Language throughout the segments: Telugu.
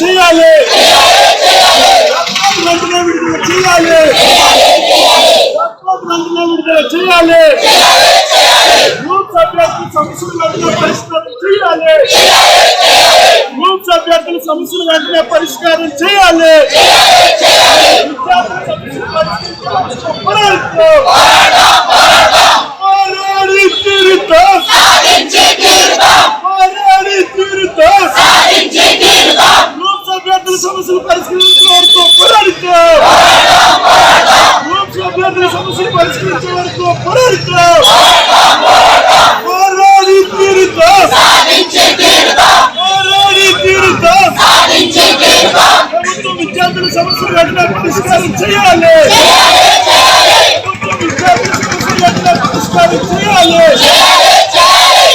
చేయాలి. వెంటనే విడుదల చేయాలి. వెంటనే విడుదల చేయాలి గ్రూప్ అభ్యర్థుల సమస్యలు వెంటనే పరిష్కారం చేయాలి గ్రూప్ అభ్యర్థుల సమస్యలు వెంటనే పరిష్కారం చేయాలి విద్యార్థుల సమస్యలు పోరాడుతాం. పోరాడి తీరుతాం. పోరాడి తీరుతాం. గ్రూప్ అభ్యర్థుల సమస్యలు పరిష్కరించే వరకు పోరాడుతాం. అభ్యర్థుల సమస్యలు పరిష్కరించే వరకు పోరాడుతాం. పోరాడి తీరుతాం. పోరాడి తీరుతాం. ప్రభుత్వం విద్యార్థుల సమస్యలు వెంటనే పరిష్కారం చేయాలి. ప్రభుత్వం విద్యార్థుల సమస్యలు వెంటనే పరిష్కారం చేయాలి.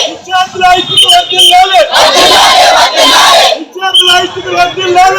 విద్యార్థుల ఐక్యత విద్యార్థుల